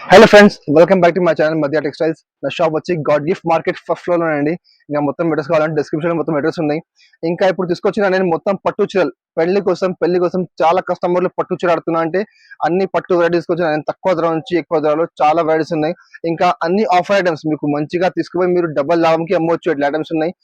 Hello friends welcome back to my channel Madhya textiles. నా shop వచ్చి god gift market first floor అండి ఇంకా మొత్తం అడ్రస్ కావాలంటే డిస్క్రిప్షన్ మొత్తం అడ్రస్ ఉన్నాయి. ఇంకా ఇప్పుడు తీసుకొచ్చిన నేను మొత్తం పట్టు చీరలు. పెళ్ళి కోసం పెళ్ళి కోసం చాలా కస్టమర్లు పట్టు చీర ఆడుతున్నా అంటే అన్ని పట్టు వెరైటీస్ వచ్చిన నేను తక్కువ ధర నుంచి ఎక్కువ ధరలో చాలా వెరైటీస్ ఉన్నాయి. ఇంకా అన్ని ఆఫర్ ఐటమ్స్ మీకు మంచిగా తీసుకుపోయి మీరు డబల్ లాభంకి అమ్మవచ్చు. ఐటమ్స్ ఉన్నాయి.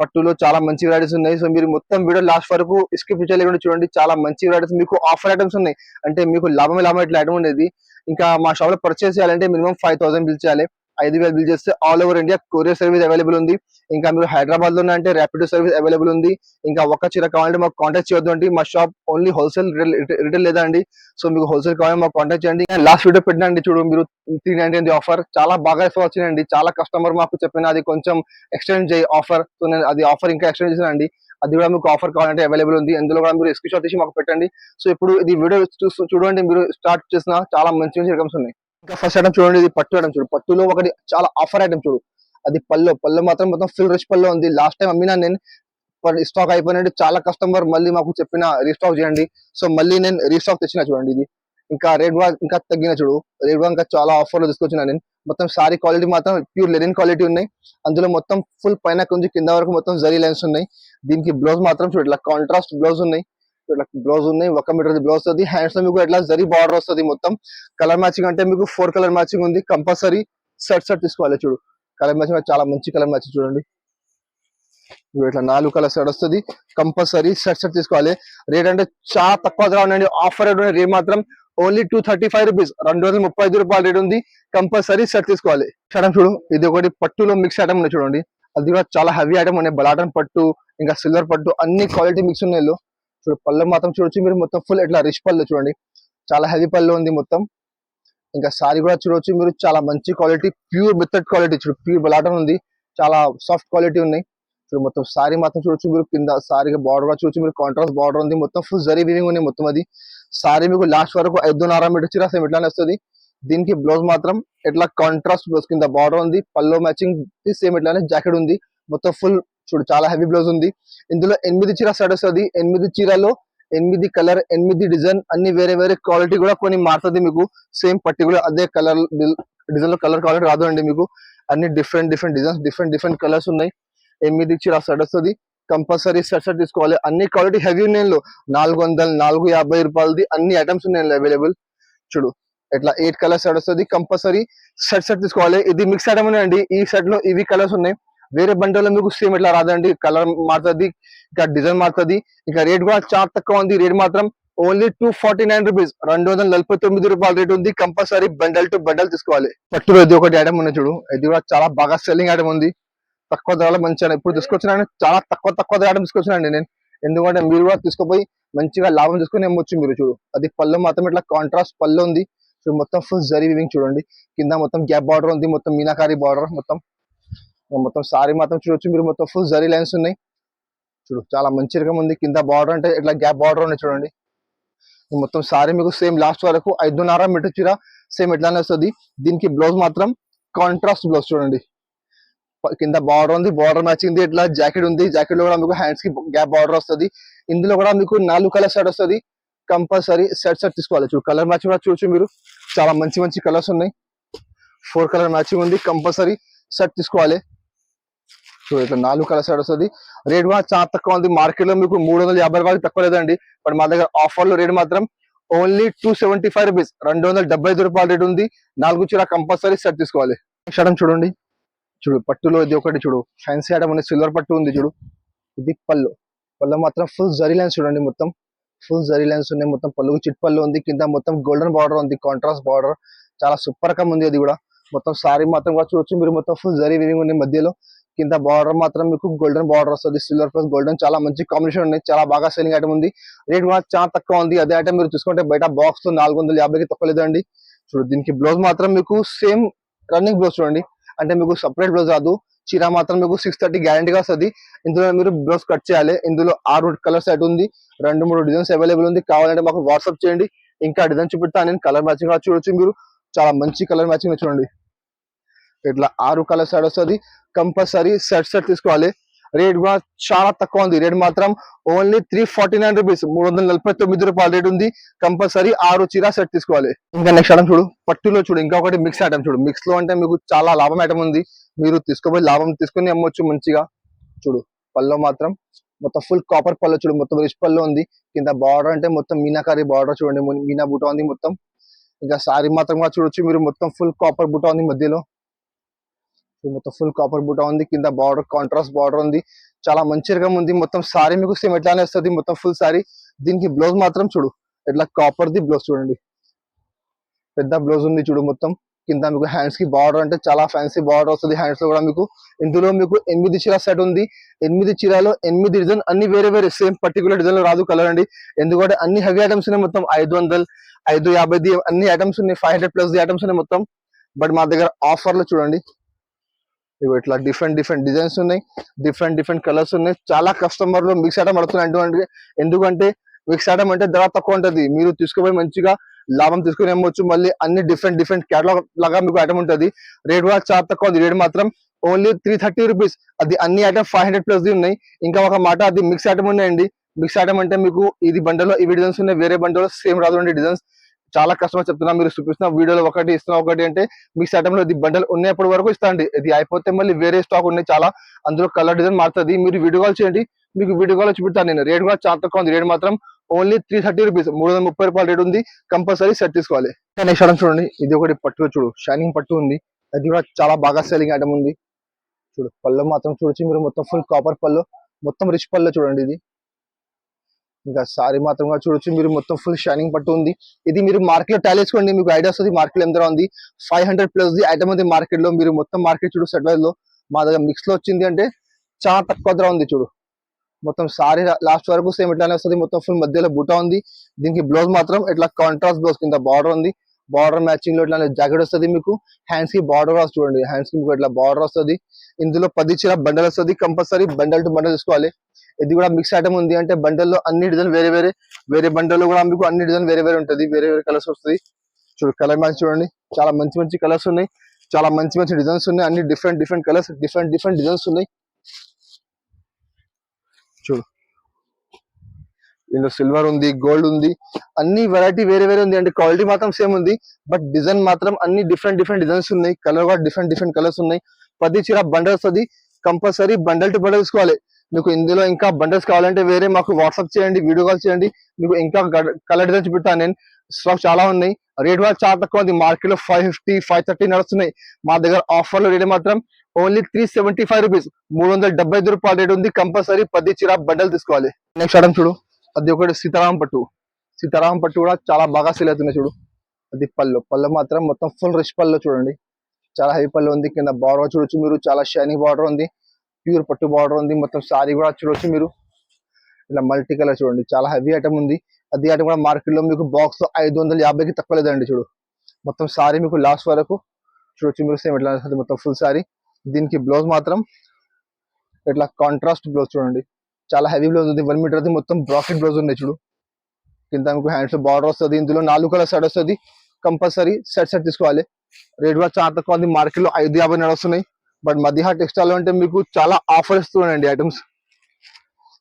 పట్టులో చాలా మంచి వెరైటీస్ ఉన్నాయి. సో మీరు మొత్తం వీడియో లాస్ట్ వరకు స్కిప్ చేయలేకుండా చూడండి. చాలా మంచి వెరైటీస్ మీకు ఆఫర్ ఐటమ్స్ ఉన్నాయి. అంటే మీకు లాభమే లాభం ఇట్లా ఐటమ్ ఉండేది. ఇంకా మా షాప్లో పర్చేస్ చేయాలంటే మినిమం ఫైవ్ థౌసండ్ బిల్ చేయాలి. ఐదు వేలు బిల్ చేస్తే all over India courier service available ఉంది. ఇంకా మీరు హైదరాబాద్లో అంటే ర్యాపిడో సర్వీస్ అవైలబుల్ ఉంది. ఇంకా ఒక్క చీర కావాలంటే మాకు కాంటాక్ట్ చేయొద్దు అండి మా షాప్ ఓన్లీ హోల్సేల్ రిటైల్ లేదా అండి సో మీకు హోల్సేల్ కావాలంటే మాకు కాంటాక్ట్ చేయండి. లాస్ట్ వీడియో పెట్టినండి చూడు మీరు త్రీ నైన్టీ ఆఫర్ చాలా బాగా వచ్చిందండి చాలా కస్టమర్ మాకు చెప్పిన అది కొంచెం ఎక్స్టెండ్ చేయి ఆఫర్ సో నేను అది ఆఫర్ ఇంకా ఎక్స్టెండ్ చేసిన అండి అది కూడా మీకు ఆఫర్ కావాలంటే అవైలబుల్ ఉంది. అందులో కూడా మీరు స్క్రీన్ షాట్ తీసి మాకు పెట్టండి. సో ఇప్పుడు ఇది వీడియో చూడండి. మీరు స్టార్ట్ చేసిన చాలా మంచి మంచి ఐటమ్స్ ఉన్నాయి. ఇంకా ఫస్ట్ ఐటమ్ చూడండి ఇది పట్టు ఐటమ్ చూడు. పట్టులో ఒకటి చాలా ఆఫర్ ఐటమ్ చూడు. అది పళ్ళు పళ్ళు మాత్రం మొత్తం ఫుల్ రిచ్ పళ్ళు ఉంది. లాస్ట్ టైం అమ్మినా నేను స్టాక్ అయిపోయినట్టు చాలా కస్టమర్ మళ్ళీ మాకు చెప్పిన రీస్టాక్ చేయండి. సో మళ్ళీ నేను రీస్టాక్ తెచ్చిన చూడండి ఇది. ఇంకా రెడ్ వా ఇంకా తగ్గిన చూడు. రెడ్ వా ఇంకా చాలా ఆఫర్లో తీసుకొచ్చిన నేను. మొత్తం సారీ క్వాలిటీ మాత్రం ప్యూర్ లెనిన్ క్వాలిటీ ఉన్నాయి. అందులో మొత్తం ఫుల్ పైన కొంచెం కింద వరకు మొత్తం జరీ లైన్స్ ఉన్నాయి. దీనికి బ్లౌజ్ మాత్రం చూడు ఇట్లా కాంట్రాస్ట్ బ్లౌజ్ ఉన్నాయి. ఇట్లా బ్లౌజ్ ఉన్నాయి. ఒక మీటర్ బ్లౌజ్ వస్తుంది హ్యాండ్స్లో మీకు ఇట్లా జరీ బార్డర్ వస్తుంది మొత్తం. కలర్ మ్యాచింగ్ అంటే మీకు ఫోర్ కలర్ మ్యాచింగ్ ఉంది. కంపల్సరీ సెట్ సెట్ తీసుకోవాలి చూడు. కలర్ మ్యాచింగ్ చాలా మంచి కలర్ మ్యాచింగ్ చూడండి. ఇట్లా నాలుగు కలర్ సెట్ వస్తుంది. కంపల్సరీ సెట్ సెట్ తీసుకోవాలి. రేట్ అంటే చాలా తక్కువ ఉండండి ఆఫర్ రేట్ మాత్రం only two thirty five rupees రెండు వందల ముప్పై ఐదు రూపాయల రేట్ ఉంది. కంపల్సరీ సెట్ తీసుకోవాలి. ఐటమ్ చూడు. ఇది ఒకటి పట్టులో మిక్స్ ఐటమ్ ఉన్నాయి చూడండి. అది కూడా చాలా హెవీ ఐటమ్ ఉన్నాయి. బలాటన్ పట్టు ఇంకా సిల్వర్ పట్టు అన్ని క్వాలిటీ మిక్స్ ఉన్నాయి చూడు పళ్ళు మాత్రం చూడొచ్చు. మీరు మొత్తం ఫుల్ ఇట్లా రిచ్ పళ్ళు చూడండి. చాలా హెవీ పళ్ళు ఉంది మొత్తం. ఇంకా సారీ కూడా చూడొచ్చు. మీరు చాలా మంచి క్వాలిటీ ప్యూర్ మెథడ్ క్వాలిటీ చూడు ప్యూర్ బలాటం ఉంది. చాలా సాఫ్ట్ క్వాలిటీ ఉన్నాయి. చూడు మొత్తం సారీ మాత్రం చూడొచ్చు. మీరు కింద సారీగా బార్డర్ కూడా చూడొచ్చు. మీరు కాంట్రాస్ట్ బార్డర్ ఉంది. మొత్తం ఫుల్ జరీ వీవింగ్ ఉంది మొత్తం అది. సారీ మీకు లాస్ట్ వరకు ఐదున్నర మీటర్ చిరా సేమ్ ఇట్లానే వస్తుంది. దీనికి బ్లౌజ్ మాత్రం ఇట్లా కాంట్రాస్ట్ బ్లౌజ్ కింద బార్డర్ ఉంది. పల్లో మ్యాచింగ్ సేమ్ ఇట్లానే జాకెట్ ఉంది. మొత్తం ఫుల్ చూడు చాలా హెవీ బ్లౌజ్ ఉంది. ఇందులో ఎనిమిది చీర సెట్ వస్తుంది ఎనిమిది చీరలో ఎనిమిది కలర్ ఎనిమిది డిజైన్ అన్ని వేరే వేరే క్వాలిటీ కూడా కొన్ని మారుతుంది మీకు. సేమ్ పర్టికులర్ అదే కలర్ డిజైన్లో కలర్ క్వాలిటీ రాదు అండి మీకు. అన్ని different different designs different different colours ఉన్నాయి. ఎనిమిది చీర సెట్ వస్తుంది కంపల్సరీ సెట్ సెట్ తీసుకోవాలి. అన్ని క్వాలిటీ హెవీ ఉన్నాయి నాలుగు వందలు నాలుగు యాభై రూపాయలది అన్ని ఐటమ్స్ ఉన్నాయి అవైలబుల్ చూడు ఇట్లా ఎయిట్ కలర్స్ సెట్ వస్తుంది కంపల్సరీ సెట్ సెట్ తీసుకోవాలి. ఇది మిక్స్ ఐటమ్ అండి ఈ సెట్లో ఇవి కలర్స్ ఉన్నాయి. వేరే బండిలో మీకు సేమ్ ఇట్లా రాదండి. కలర్ మారుతుంది ఇంకా డిజైన్ మారుతుంది. ఇంకా రేట్ కూడా చాలా తక్కువ ఉంది. రేట్ మాత్రం only two forty nine rupees రెండు వందల నలభై తొమ్మిది రూపాయల రేట్ ఉంది. కంపల్సరీ బండల్ టు బండల్ తీసుకోవాలి. పట్టులో ఇది ఒకటి ఐటమ్ ఉంది చూడు. ఇది కూడా చాలా బాగా సెల్లింగ్ ఐటమ్ ఉంది. తక్కువ ధరలో మంచిగా ఇప్పుడు తీసుకొచ్చిన చాలా తక్కువ తక్కువ ధర తీసుకొచ్చినండి నేను. ఎందుకంటే మీరు కూడా తీసుకుపోయి మంచిగా లాభం తీసుకుని అమ్మొచ్చు మీరు చూడు. అది పళ్ళు మాత్రం ఇట్లా కాంట్రాస్ట్ పళ్ళు ఉంది. సో మొత్తం ఫుల్ జరీ వివింగ్ చూడండి. కింద మొత్తం గ్యాప్ బార్డర్ ఉంది. మొత్తం మీనాకారి బార్డర్ మొత్తం. మొత్తం సారీ మాత్రం చూడొచ్చు. మీరు మొత్తం ఫుల్ జరీ లైన్స్ ఉన్నాయి. చూడు చాలా మంచి రకం ఉంది. కింద బార్డర్ అంటే ఇట్లా గ్యాప్ బార్డర్ ఉంది చూడండి. మొత్తం సారీ మీకు సేమ్ లాస్ట్ వరకు ఐదున్నర మీటర్ చీర సేమ్ ఎట్లానే వస్తుంది. దీనికి బ్లౌజ్ మాత్రం కాంట్రాస్ట్ బ్లౌజ్ చూడండి. కింద బార్డర్ ఉంది. బార్డర్ మ్యాచింగ్ ఉంది. ఇట్లా జాకెట్ ఉంది. జాకెట్లో కూడా మీకు హ్యాండ్స్కి గ్యాప్ బార్డర్ వస్తుంది. ఇందులో కూడా మీకు నాలుగు కలర్ సెట్ వస్తుంది. కంపల్సరీ సెట్ సెట్ తీసుకోవాలి. చూడు కలర్ మ్యాచింగ్ కూడా చూడొచ్చు మీరు. చాలా మంచి మంచి కలర్స్ ఉన్నాయి. ఫోర్ కలర్ మ్యాచింగ్ ఉంది. కంపల్సరీ సెట్ తీసుకోవాలి. సో ఇట్లా నాలుగు కలర్ సెట్ వస్తుంది. రేట్ కూడా చాలా తక్కువ ఉంది. మార్కెట్లో మీకు మూడు వందల యాభై రూపాయలు తక్కువ లేదండి. బట్ మా దగ్గర ఆఫర్లో రేట్ మాత్రం only two seventy five rupees రెండు వందల డెబ్బై ఐదు రూపాయల రేట్ ఉంది. నాలుగు చీర కంపల్సరీ సెట్ తీసుకోవాలి. షడం చూడండి. చూడు పట్టులో ఇది ఒకటి చూడు. ఫ్యాన్సీ ఐటమ్ ఉంది. సిల్వర్ పట్టు ఉంది చూడు. ఇది పళ్ళు. పళ్ళు మాత్రం ఫుల్ జరీ లైన్స్ చూడండి మొత్తం. ఫుల్ జరీ లైన్స్ ఉన్నాయి మొత్తం. పళ్ళు చిట్ పళ్ళు ఉంది. కింద మొత్తం గోల్డెన్ బార్డర్ ఉంది. కాంట్రాస్ట్ బార్డర్ చాలా సూపర్ రకం ఉంది అది కూడా. మొత్తం సారీ మాత్రం కూడా చూడొచ్చు. మీరు మొత్తం ఫుల్ జరీ వివింగ్ ఉంది మధ్యలో. కింద బార్డర్ మాత్రం మీకు గోల్డెన్ బార్డర్ వస్తుంది. సిల్వర్ ప్లస్ గోల్డెన్ చాలా మంచి కాంబినేషన్ ఉంది చాలా బాగా సెల్లింగ్ ఐటమ్ ఉంది. రేట్ కూడా చాలా తక్కువ ఉంది. అదే ఐటమ్ మీరు చూసుకుంటే బయట బాక్స్లో నాలుగు వందల యాభైకి తక్కువ లేదండి. చూడు దీనికి బ్లౌజ్ మాత్రం మీకు సేమ్ రన్నింగ్ బ్లౌజ్ చూడండి. అంటే మీకు సపరేట్ బ్లౌజ్ రాదు. చీర మాత్రం మీకు సిక్స్ థర్టీ గ్యారంటీగా వస్తుంది. ఇందులో మీరు బ్లౌజ్ కట్ చేయాలి. ఇందులో ఆరు కలర్ సెట్ ఉంది. రెండు మూడు డిజైన్స్ అవైలబుల్ ఉంది. కావాలంటే మాకు వాట్సాప్ చేయండి. ఇంకా డిజైన్ చూపిస్తా. నేను కలర్ మ్యాచింగ్ కూడా చూడొచ్చు. మీరు చాలా మంచి కలర్ మ్యాచింగ్ చూడండి. ఇట్లా ఆరు కలర్ సెట్ వస్తుంది. కంపల్సరీ సెట్ సెట్ తీసుకోవాలి. రేట్ కూడా చాలా తక్కువ ఉంది. రేట్ మాత్రం only three forty nine rupees మూడు వందల నలభై తొమ్మిది రూపాయల రేట్ ఉంది. కంపల్సరీ ఆరు చీర సెట్ తీసుకోవాలి. ఇంకా నెక్స్ట్ ఐటమ్ చూడు. పట్టులో చూడు. ఇంకా ఒకటి మిక్స్ ఐటమ్ చూడు. మిక్స్లో అంటే మీకు చాలా లాభం ఐటమ్ ఉంది. మీరు తీసుకోపోయి లాభం తీసుకుని అమ్మొచ్చు మంచిగా. చూడు. పళ్ళలో మాత్రం మొత్తం ఫుల్ కాపర్ పళ్ళు చూడు. మొత్తం రిచ్ పళ్ళు ఉంది. కింద బార్డర్ అంటే మొత్తం మీనాకారి బార్డర్ చూడండి. మీనా బుట్ట ఉంది మొత్తం. ఇంకా సారీ మాత్రం కూడా చూడొచ్చు. మీరు మొత్తం ఫుల్ కాపర్ బుట్ట ఉంది మధ్యలో. మొత్తం ఫుల్ కాపర్ బుట్ట ఉంది. కింద బార్డర్ కాంట్రాస్ట్ బార్డర్ ఉంది. చాలా మంచి రకం ఉంది. మొత్తం సారీ మీకు సేమ్ ఎట్లానే వస్తుంది. మొత్తం ఫుల్ సారీ దీనికి బ్లౌజ్ మాత్రం చూడు. ఇట్లా కాపర్ ది బ్లౌజ్ చూడండి. పెద్ద బ్లౌజ్ ఉంది చూడు మొత్తం. కింద మీకు హ్యాండ్స్కి బార్డర్ అంటే చాలా ఫ్యాన్సీ బార్డర్ వస్తుంది. హ్యాండ్స్లో కూడా మీకు ఇందులో మీకు ఎనిమిది చీర సెట్ ఉంది. ఎనిమిది చీరలో ఎనిమిది డిజైన్ అన్ని వేరే వేరే సేమ్ పర్టికులర్ డిజైన్లో రాదు కలర్ అండి. ఎందుకంటే అన్ని హెవీ ఐటమ్స్ ఉన్నాయి మొత్తం. ఐదు వందలు ఐదు యాభై అన్ని ఐటమ్స్ ఉన్నాయి. ఫైవ్ హండ్రెడ్ ప్లస్ ఐటమ్స్ ఉన్నాయి మొత్తం. బట్ మా దగ్గర ఆఫర్లో చూడండి. ఇవి ఇట్లా డిఫరెంట్ డిఫరెంట్ డిజైన్స్ ఉన్నాయి. డిఫరెంట్ డిఫరెంట్ కలర్స్ ఉన్నాయి. చాలా కస్టమర్లు మిక్స్ ఐటమ్ పడుతున్నాయి అంటే ఎందుకంటే మిక్స్ ఐటమ్ అంటే ధర తక్కువ ఉంటుంది. మీరు తీసుకుపోయి మంచిగా లాభం తీసుకుని ఏమొచ్చు మళ్ళీ అన్ని డిఫరెంట్ డిఫరెంట్ క్యాటలాగ్ లాగా మీకు ఐటమ్ ఉంటుంది. రేట్ కూడా చాలా తక్కువ ఉంది. రేట్ మాత్రం ఓన్లీ త్రీ థర్టీ రూపీస్ అది అన్ని ఐటమ్ ఫైవ్ హండ్రెడ్ ప్లస్ ఉన్నాయి. ఇంకా ఒక మాట అది మిక్స్ ఐటమ్ ఉన్నాయండి. మిక్స్ ఐటమ్ అంటే మీకు ఇది బండలో ఇవి డిజైన్స్ ఉన్నాయి. వేరే బండలో సేమ్ రాదు డిజైన్స్ చాలా కస్టమర్ చెప్తున్నా మీరు చూపిస్తున్న వీడియోలో ఒకటి ఇస్తున్నా ఒకటి అంటే మిక్స్ ఐటమ్ ఇది బండల్ ఉన్నప్పటి వరకు ఇస్తాండి. ఇది అయిపోతే మళ్ళీ వేరే స్టాక్ ఉన్నాయి చాలా అందులో కలర్ డిజైన్ మారుతుంది. మీరు వీడియో కాల్ చేయండి మీకు వీడియో కాల్ చూపిస్తాను నేను. రేట్ కూడా చాలా తక్కువ ఉంది. రేట్ మాత్రం ఓన్లీ త్రీ థర్టీ రూపీస్ మూడు వందల ముప్పై రూపాయల రేట్ ఉంది. కంపల్సరీ సెట్ తీసుకోవాలి. నెక్స్ట్ ఐటమ్ చూడండి. ఇది ఒకటి పట్టు చూడు. షైనింగ్ పట్టు ఉంది. అది కూడా చాలా బాగా సెల్లింగ్ ఐటమ్ ఉంది. చూడు పళ్ళు మాత్రం చూడొచ్చు. మీరు మొత్తం ఫుల్ కాపర్ పళ్ళు మొత్తం రిచ్ పళ్ళు చూడండి ఇది. ఇంకా సారీ మాత్రం చూడొచ్చు. మీరు మొత్తం ఫుల్ షైనింగ్ పట్టు ఉంది. ఇది మీరు మార్కెట్లో టాలీ వేసుకోండి. మీకు ఐడియా వస్తుంది మార్కెట్ ఎంత ఉంది. Five hundred plus the item ఉంది మార్కెట్లో మీరు మొత్తం మార్కెట్ చూడు సెట్ మా దగ్గర మిక్స్లో వచ్చింది అంటే చాలా తక్కువ ధర ఉంది చూడు. మొత్తం సారీ లాస్ట్ వరకు సేమ్ ఇట్లానే వస్తుంది. మొత్తం ఫుల్ మధ్యలో బుట్ట ఉంది. దీనికి బ్లౌజ్ మాత్రం ఇట్లా కాంట్రాస్ట్ బ్లౌజ్ కింద బార్డర్ ఉంది. బార్డర్ మ్యాచింగ్లో ఇట్లా జాకెట్ వస్తుంది మీకు. హ్యాండ్స్కి బార్డర్ వస్తుంది చూడండి. హ్యాండ్స్కి మీకు ఇట్లా బార్డర్ వస్తుంది. ఇందులో పది చీర బండల్ వస్తుంది. కంపల్సరీ బండల్ టు బండల్ తీసుకోవాలి ఇది కూడా మిక్స్ ఐటమ్ ఉంది అంటే బండల్లో అన్ని డిజైన్ వేరే వేరే వేరే బండల్లో కూడా మీకు అన్ని డిజైన్ వేరే వేరే ఉంటుంది వేరే వేరే కలర్స్ వస్తుంది. చూడు కలర్ మ్యాచ్ చూడండి. చాలా మంచి మంచి కలర్స్ ఉన్నాయి. చాలా మంచి మంచి డిజైన్స్ ఉన్నాయి. అన్ని different different colours different different designs ఉన్నాయి. చూడు. ఇందులో సిల్వర్ ఉంది గోల్డ్ ఉంది. అన్ని వెరైటీ వేరే వేరే ఉంది. అంటే క్వాలిటీ మాత్రం సేమ్ ఉంది. బట్ డిజైన్ మాత్రం అన్ని డిఫరెంట్ డిఫరెంట్ డిజైన్స్ ఉన్నాయి. కలర్ కూడా డిఫరెంట్ డిఫరెంట్ కలర్స్ ఉన్నాయి. పది చీర బండల్ వస్తుంది కంపల్సరీ బండల్ టు బండల్ తీసుకోవాలి. మీకు ఇందులో ఇంకా బండల్స్ కావాలంటే వేరే మాకు వాట్సాప్ చేయండి వీడియో కాల్ చేయండి. మీకు ఇంకా కలర్ డిజైన్స్ పెట్టాను నేను స్టాక్ చాలా ఉన్నాయి. రేట్ వాళ్ళు చాలా తక్కువ ఉంది. మార్కెట్లో ఫైవ్ ఫిఫ్టీ ఫైవ్ థర్టీ నడుస్తున్నాయి. మా దగ్గర ఆఫర్లో రేట్ మాత్రం only three seventy five rupees మూడు వందల డెబ్బై ఐదు రూపాయల రేట్ ఉంది. కంపల్సరీ పది చీర బండల్ తీసుకోవాలి. నెక్స్ట్ ఐటమ్ చూడు. అది ఒకటి సీతారాం పట్టు. సీతారాం పట్టు కూడా చాలా బాగా సేల్ అవుతున్నాయి చూడు. అది పళ్ళు. పళ్ళు మాత్రం మొత్తం ఫుల్ రిచ్ పళ్ళు చూడండి. చాలా హై పళ్ళు ఉంది. కింద బార్డర్ చూడొచ్చు మీరు. చాలా షైనింగ్ బార్డర్ ఉంది. ప్యూర్ పట్టు బార్డర్ ఉంది. మొత్తం సారీ కూడా చూడొచ్చు మీరు. ఇలా మల్టీ కలర్ చూడండి. చాలా హెవీ ఐటమ్ ఉంది. అది ఐటమ్ కూడా మార్కెట్లో మీకు బాక్స్ ఐదు వందల యాభైకి తక్కువ లేదండి చూడు. మొత్తం సారీ మీకు లాస్ట్ వరకు చూడొచ్చు మీరు. సేమ్ ఎట్లా మొత్తం ఫుల్ సారీ. దీనికి బ్లౌజ్ మాత్రం ఇట్లా కాంట్రాస్ట్ బ్లౌజ్ చూడండి. చాలా హెవీ బ్లౌజ్ ఉంది. వన్ మీటర్ మొత్తం బ్రాకెట్ బ్లౌజ్ ఉన్నాయి చూడు. కింద మీకు హ్యాండ్స్ బార్డర్ వస్తుంది. ఇందులో నాలుగు కలర్ సెట్ వస్తుంది. కంపల్సరీ సెట్ సెట్ తీసుకోవాలి. రేట్ కూడా చాలా తక్కువ ఉంది. మార్కెట్లో ఐదు యాభై నడుస్తున్నాయి. బట్ మధ్య టెక్స్టైల్ అంటే మీకు చాలా ఆఫర్ ఇస్తున్నాయండి ఐటమ్స్.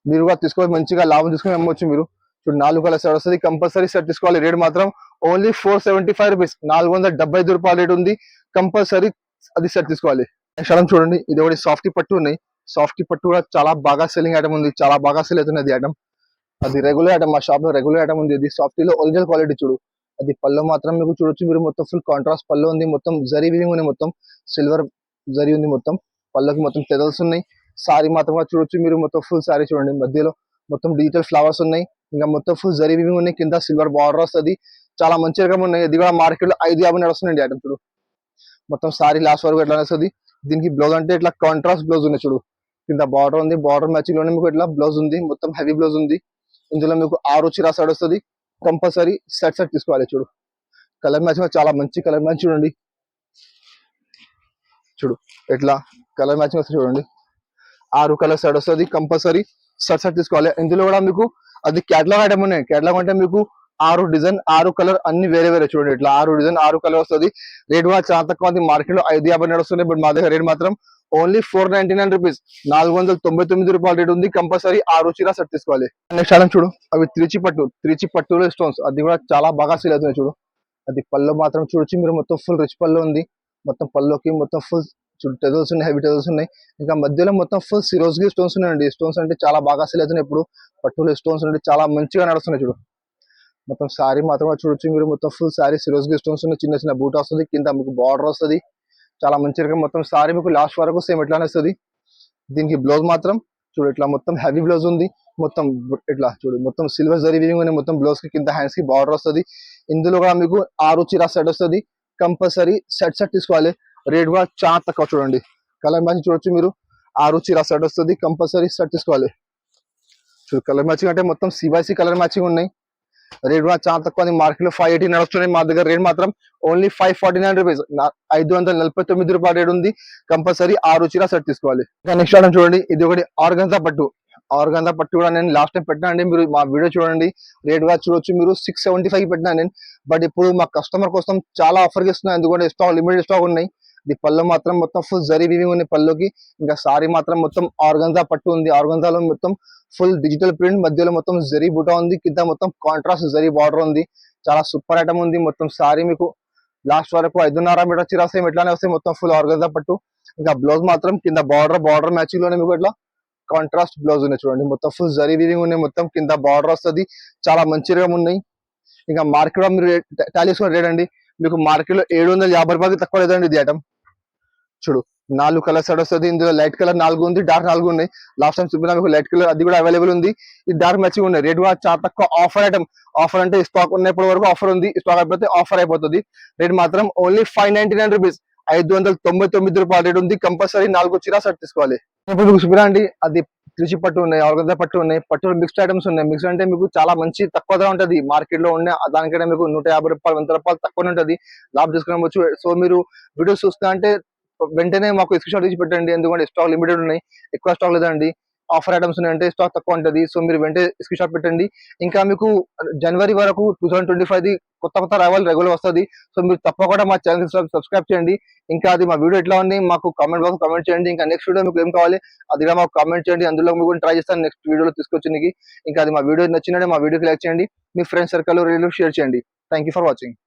మీరు కూడా తీసుకోవచ్చు మంచిగా లాభం తీసుకుని అమ్మవచ్చు మీరు. ఇప్పుడు నాలుగు కలర్ సెట్ వస్తుంది కంపల్సరీ సెట్ తీసుకోవాలి. రేట్ మాత్రం only four seventy five rupees. నాలుగు వందల డెబ్బై ఐదు రూపాయల రేట్ ఉంది. కంపల్సరీ అది సెట్ తీసుకోవాలి. నెక్స్ట్ ఐటమ్ చూడండి ఇది ఒకటి సాఫ్టీ పట్టు ఉన్నాయి. సాఫ్టీ పట్టు కూడా చాలా బాగా సెల్లింగ్ ఐటమ్ ఉంది. చాలా బాగా సెల్ అవుతుంది ఐటమ్ అది రెగ్యులర్ ఐటమ్ మా షాప్లో రెగ్యులర్ ఐటమ్ ఉంది. ఇది సాఫ్టీలో ఒరిజినల్ క్వాలిటీ చూడు. అది పళ్ళు మాత్రం మీకు చూడొచ్చు మీరు. మొత్తం ఫుల్ కాంట్రాస్ట్ పళ్ళు ఉంది. మొత్తం జరీ వీవింగ్ ఉంది మొత్తం. సిల్వర్ జరీ ఉంది మొత్తం. పళ్ళకి మొత్తం పెదల్స్ ఉన్నాయి. సారీ మాత్రం చూడొచ్చు మీరు మొత్తం ఫుల్ సారీ చూడండి. మధ్యలో మొత్తం డిజిటల్ ఫ్లవర్స్ ఉన్నాయి. ఇంకా మొత్తం ఫుల్ జరీ ఉన్నాయి. కింద సిల్వర్ బార్డర్ వస్తుంది. చాలా మంచి రకం ఉన్నాయి. ఇది కూడా మార్కెట్లో ఐదు యాభై నడుస్తుందండి ఐటమ్ చూడు. మొత్తం సారీ లాస్ట్ వరకు ఎట్లా వస్తుంది? దీనికి బ్లౌజ్ అంటే ఇట్లా కాంట్రాస్ట్ బ్లౌజ్ ఉన్నాయి చూడు. కింద బార్డర్ ఉంది. బార్డర్ మ్యాచింగ్లోనే మీకు ఇట్లా బ్లౌజ్ ఉంది. మొత్తం హెవీ బ్లౌజ్ ఉంది. ఇందులో మీకు ఆరు చిరా సైడ్ వస్తుంది. కంపల్సరీ సెట్ సెట్ తీసుకోవాలి చూడు. కలర్ మ్యాచింగ్ చాలా మంచి కలర్ మ్యాచ్ చూడండి. చూడు ఎట్లా? కలర్ మ్యాచింగ్ వస్తుంది చూడండి. ఆరు కలర్ సైడ్ వస్తుంది కంపల్సరీ సెట్ సెట్ తీసుకోవాలి. ఇందులో కూడా మీకు అది కేటలాగ్ ఐటమ్ ఉన్నాయి. కేటలాగ్ అంటే మీకు ఆరు డిజైన్ ఆరు కలర్ అన్ని వేరే వేరే చూడండి. ఇట్లా ఆరు డిజైన్ ఆరు కలర్ వస్తుంది. రేట్ కూడా చాలా తక్కువ ఉంది మార్కెట్లో ఐదు యాభై నడుస్తున్నాయి బట్ మా దగ్గర రేట్ మాత్రం only four ninety nine rupees నాలుగు వందల తొంభై తొమ్మిది రూపాయల రేట్ ఉంది. కంపల్సరీ ఆరు చీర సెట్ తీసుకోవాలి. నెక్స్ట్ ఐటమ్ చూడు. అవి త్రిచి పట్టు త్రిచి పట్టులో స్టోన్స్ అది కూడా చాలా బాగా సేల్ అవుతున్నాయి చూడు. అది పళ్ళు మాత్రం చూడొచ్చు. మీరు మొత్తం ఫుల్ రిచ్ పళ్ళు ఉంది. మొత్తం పళ్ళుకి మొత్తం ఫుల్ టెజల్స్ ఉన్నాయి హెవీ టెజల్స్ ఉన్నాయి. ఇంకా మధ్యలో మొత్తం ఫుల్ సిరోజ్కి స్టోన్స్ ఉన్నాయండి. స్టోన్స్ అంటే చాలా బాగా సెల్ అవుతున్నాయి ఇప్పుడు. పట్టులో స్టోన్స్ అంటే చాలా మంచిగా నడుస్తున్నాయి చూడు. మొత్తం శారీ మాత్రం చూడొచ్చు మీరు. మొత్తం ఫుల్ శారీ సిరోజ్కి స్టోన్స్ ఉన్నాయి చిన్న చిన్న బూట్ వస్తుంది కింద మీకు బార్డర్ వస్తుంది. చాలా మంచిగా మొత్తం శారీ మీకు లాస్ట్ వరకు సేమ్ ఎట్లానే వస్తుంది. దీనికి బ్లౌజ్ మాత్రం చూడు ఇట్లా మొత్తం హెవీ బ్లౌజ్ ఉంది. మొత్తం ఇట్లా చూడు మొత్తం సిల్వర్ జరీ వీవింగ్ ఉంది. మొత్తం బ్లౌజ్కి కింద హ్యాండ్స్కి బార్డర్ వస్తుంది. ఇందులో కూడా మీకు ఆరు చీర సెట్ వస్తుంది. కంపల్సరీ సెట్ సెట్ తీసుకోవాలి. రేట్ కూడా చాలా తక్కువ చూడండి. కలర్ మ్యాచింగ్ చూడొచ్చు మీరు. ఆరు చీర సెట్ వస్తుంది. కంపల్సరీ సెట్ తీసుకోవాలి. చూడు కలర్ మ్యాచింగ్ అంటే మొత్తం సివైసీ కలర్ మ్యాచింగ్ ఉన్నాయి. రేట్ కూడా చాలా తక్కువ మార్కెట్లో ఫైవ్ ఎయిటీ నడుస్తున్నాయి మా దగ్గర రేట్ మాత్రం only five forty nine rupees ఐదు వందల నలభై తొమ్మిది రూపాయల రేట్ ఉంది. కంపల్సరీ ఆరు చీర సెట్ తీసుకోవాలి. నెక్స్ట్ ఐటమ్ చూడండి. ఇది ఒకటి ఆర్గంజా పట్టు. ఆర్గందా పట్టు కూడా నేను లాస్ట్ టైం పెట్టినా అండి. మీరు మా వీడియో చూడండి. రేట్గా చూడొచ్చు. మీరు సిక్స్ సెవెంటీ ఫైవ్ పెట్టినా నేను. బట్ ఇప్పుడు మా కస్టమర్ కోసం చాలా ఆఫర్ ఇస్తున్నాను ఎందుకంటే స్టాక్ లిమిటెడ్ స్టాక్ ఉన్నాయి. ఇది పళ్ళు మాత్రం మొత్తం ఫుల్ జరీ వీవింగ్ ఉంది పళ్ళుకి. ఇంకా సారీ మాత్రం మొత్తం ఆర్గంజా పట్టు ఉంది. ఆర్గంజాలో మొత్తం ఫుల్ డిజిటల్ ప్రింట్ మధ్యలో మొత్తం జరీ బుటా ఉంది. కింద మొత్తం కాంట్రాస్ట్ జరీ బార్డర్ ఉంది. చాలా సూపర్ ఐటమ్ ఉంది. మొత్తం సారీ మీకు లాస్ట్ వరకు ఐదున్నర మీటర్ చీర సేమ్ ఇట్లానే వస్తాయి మొత్తం ఫుల్ ఆర్గంజా పట్టు. ఇంకా బ్లౌజ్ మాత్రం కింద బార్డర్ బార్డర్ మ్యాచింగ్లోనే మీకు ఇట్లా కాంట్రాస్ట్ బ్లౌజ్ ఉన్నాయి చూడండి. మొత్తం ఫుల్ జరీ వీవింగ్ ఉన్నాయి. మొత్తం కింద బార్డర్ వస్తుంది. చాలా మంచిగా ఉన్నాయి. ఇంకా మార్కెట్లో మీరు టాలీ చేసుకున్న రేట్ అండి. మీకు మార్కెట్లో ఏడు వందల యాభై రూపాయలకి తక్కువ లేదండి ఇది ఐటమ్ చూడు నాలుగు కలర్స్ వస్తుంది. ఇందులో లైట్ కలర్ నాలుగు ఉంది డార్క్ నాలుగు ఉన్నాయి. లాస్ట్ టైం చూపిన మీకు లైట్ కలర్ అది కూడా అవైలబుల్ ఉంది. ఇది డార్క్ మ్యాచింగ్ ఉన్నాయి. రేట్ కూడా చాలా తక్కువ ఆఫర్ ఐటమ్ ఆఫర్ అంటే స్టాక్ ఉన్నప్పటి వరకు ఆఫర్ ఉంది. స్టాక్ అయిపోతే ఆఫర్ అయిపోతుంది. రేట్ మాత్రం only five ninety nine rupees ఐదు వందల తొంభై తొమ్మిది రూపాయల రేట్ ఉంది. కంపల్సరీ నాలుగు చీర సెట్ తీసుకోవాలి. ఇప్పుడు మీకు శుభ్రాండి అండి అది త్రిచి పట్టు ఉన్నాయి ఆర్గంజా పట్టు ఉన్నాయి పట్టు మిక్స్డ్ ఐటమ్స్ ఉన్నాయి. మిక్స్ అంటే మీకు చాలా మంచి తక్కువ ధర ఉంటుంది. మార్కెట్లో ఉన్న దానికంటే మీకు నూట యాభై రూపాయలు వంద రూపాయలు తక్కువ ఉంటది. లాభ తీసుకునవచ్చు సో మీరు వీడియోస్ చూస్తా అంటే వెంటనే మాకు స్క్రీన్ తీసి పెట్టండి. ఎందుకంటే స్టాక్ లిమిటెడ్ ఉన్నాయి. ఎక్కువ స్టాక్ లేదండి. ఆఫర్ ఐటమ్స్ ఉన్నాయంటే స్టాక్ తక్కువ ఉంటది. సో మీరు వెంటనే స్క్రీన్ షాట్ పెట్టండి. ఇంకా మీకు జనవరి వరకు టూ థౌసండ్ ట్వంటీ ఫైవ్ కొత్త కొత్త రావాలి రెగ్యులర్ వస్తుంది. సో మీరు తప్పకుండా మా ఛానల్ సబ్స్క్రైబ్ చేయండి. ఇంకా అది మా వీడియో ఎట్లా ఉంది మాకు కామెంట్ బాక్స్ కామెంట్ చేయండి. ఇంకా నెక్స్ట్ వీడియో మీకు ఏం కావాలి అది కూడా మాకు కామెంట్ చేయండి. అందులో మీకు ట్రై చేస్తాను నెక్స్ట్ వీడియోలో తీసుకొచ్చి ఇంకా అది మా వీడియో నచ్చినట్టే మా వీడియోకి లైక్ చేయండి. మీ ఫ్రెండ్స్ సర్కిల్ రిలేటివ్ షేర్ చేయండి. Thank you for watching